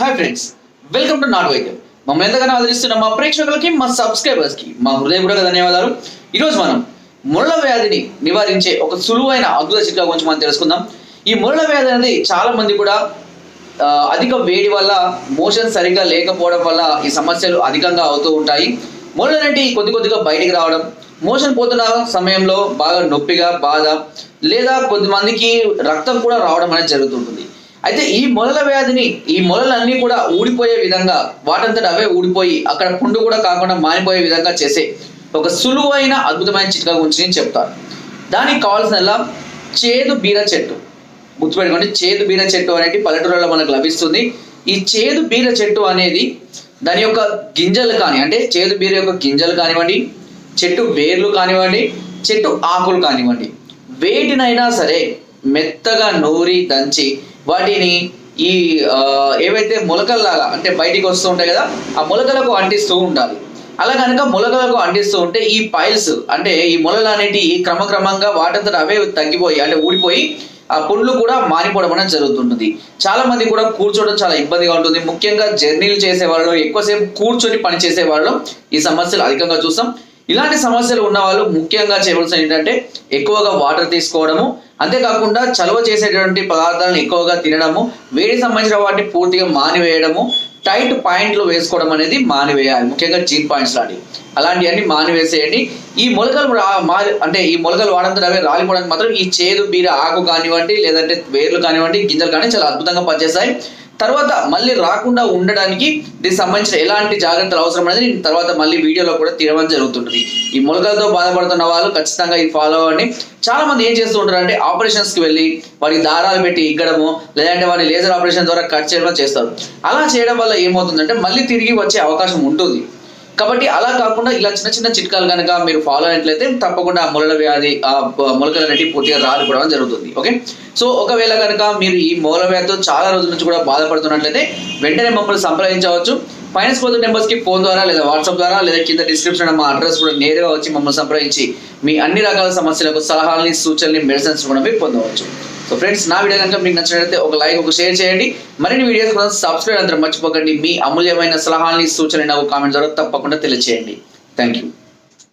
Hi friends welcome to నాట్ వైద్యం మమ్మల్ని ఎంతగానో ఆదరిస్తున్న మా ప్రేక్షకులకి మా సబ్స్క్రైబర్స్కి మా హృదయపూర్వక ధన్యవాదాలు. ఈరోజు మనం ముళ్ళ వ్యాధిని నివారించే ఒక సులువైన అద్భుత చిట్కా గురించి మనం తెలుసుకుందాం. ఈ ముళ్ళ వ్యాధి అనేది చాలా మంది కూడా అధిక వేడి వల్ల మోషన్ సరిగ్గా లేకపోవడం వల్ల ఈ సమస్యలు అధికంగా అవుతూ ఉంటాయి. ముళ్ళు అనేవి కొద్ది కొద్దిగా బయటికి రావడం మోషన్ పోతున్న సమయంలో బాగా నొప్పిగా బాధ లేదా కొద్దిమందికి రక్తం కూడా రావడం అనేది జరుగుతుంటుంది. అయితే ఈ మొలల వ్యాధిని ఈ మొలలన్నీ కూడా ఊడిపోయే విధంగా వాటంతట అవే ఊడిపోయి అక్కడ పుండు కూడా కాకుండా మానిపోయే విధంగా చేసే ఒక సులువైన అద్భుతమైన చిట్కా గురించి నేను చెప్తాను. దానికి కావాల్సిన చేదు బీర చెట్టు. గుర్తుపెట్టుకోండి చేదు బీర చెట్టు అనేది పల్లెటూరులో మనకు లభిస్తుంది. ఈ చేదు బీర చెట్టు అనేది దాని యొక్క గింజలు కానీ అంటే చేదు బీర యొక్క గింజలు కానివ్వండి చెట్టు వేర్లు కానివ్వండి చెట్టు ఆకులు కానివ్వండి వేటినైనా సరే మెత్తగా నూరి దంచి వాటిని ఈ ఏవైతే మొలకల్లాగా అంటే బయటికి వస్తూ ఉంటాయి కదా ఆ మొలకలకు అంటిస్తూ ఉండాలి. అలా కనుక మొలకలకు అంటిస్తూ ఉంటే ఈ పైల్స్ అంటే ఈ మొలలు అనేటివి క్రమక్రమంగా వాటంతట అవే తగ్గిపోయి అంటే ఊడిపోయి ఆ పుండ్లు కూడా మారిపోవడం అనేది జరుగుతుంటుంది. చాలా మంది కూడా కూర్చోవడం చాలా ఇబ్బందిగా ఉంటుంది. ముఖ్యంగా జర్నీలు చేసే వాళ్ళు ఎక్కువసేపు కూర్చొని పని చేసే వాళ్ళు ఈ సమస్యలు అధికంగా చూస్తాం. ఇలాంటి సమస్యలు ఉన్న వాళ్ళు ముఖ్యంగా చేయవలసిన ఏంటంటే ఎక్కువగా వాటర్ తీసుకోవడము. అంతేకాకుండా చలవ చేసేటువంటి పదార్థాలను ఎక్కువగా తినడము. వేడి సంబంధించిన వాటిని పూర్తిగా మానివేయడము. టైట్ పాయింట్లు వేసుకోవడం అనేది మానివేయాలి. ముఖ్యంగా జీన్ పాయింట్స్ లాంటివి. అలాంటివన్నీ మానివేసేయండి. ఈ మొలకలు అంటే ఈ మొలకలు వాడంతో అవే రాలిపోవడానికి మాత్రం ఈ చేదు బీర ఆకు కానివ్వండి లేదంటే వేర్లు కానివ్వండి గింజలు కానీ చాలా అద్భుతంగా పనిచేస్తాయి. తర్వాత మళ్ళీ రాకుండా ఉండడానికి దీనికి సంబంధించిన ఎలాంటి జాగ్రత్తలు అవసరం అనేది నేను తర్వాత మళ్ళీ వీడియోలో కూడా తీయడం జరుగుతుంటుంది. ఈ మొలకలతో బాధపడుతున్న వాళ్ళు ఖచ్చితంగా ఇది ఫాలో అవ్వండి. చాలా మంది ఏం చేస్తూ ఉంటారు అంటే ఆపరేషన్స్కి వెళ్ళి వారికి దారాలు పెట్టి ఇగ్గడము లేదంటే వారిని లేజర్ ఆపరేషన్ ద్వారా కట్ చేయడం చేస్తారు. అలా చేయడం వల్ల ఏమవుతుందంటే మళ్ళీ తిరిగి వచ్చే అవకాశం ఉంటుంది. కాబట్టి అలా కాకుండా ఇలా చిన్న చిన్న చిట్కాలు కనుక మీరు ఫాలో అయినట్లయితే తప్పకుండా ఆ మొలల వ్యాధి ఆ మొలకలు అనేవి పూర్తిగా రాలిపోవడం జరుగుతుంది. ఓకే సో ఒకవేళ కనుక మీరు ఈ మూల వ్యాధితో చాలా రోజుల నుంచి కూడా బాధపడుతున్నట్లయితే వెంటనే మమ్మల్ని సంప్రదించవచ్చు. ఫైనాన్స్ పోతున్న నెంబర్స్కి ఫోన్ ద్వారా లేదా వాట్సాప్ ద్వారా లేదా కింద డిస్క్రిప్షన్ మా అడ్రస్ కూడా నేరుగా వచ్చి మమ్మల్ని సంప్రదించి మీ అన్ని రకాల సమస్యలకు సలహాలని సూచనలు మెడిసిన్స్ కూడా మీరు పొందవచ్చు. సో ఫ్రెండ్స్ నా వీడియో కనుక మీకు నచ్చినట్లయితే ఒక లైక్ ఒక షేర్ చేయండి. మరిన్ని వీడియోస్ కోసం సబ్స్క్రైబ్ అందరూ మర్చిపోకండి. మీ అమూల్యమైన సలహాలని సూచనలు నాకు కామెంట్ ద్వారా తప్పకుండా తెలియజేయండి థ్యాంక్ యూ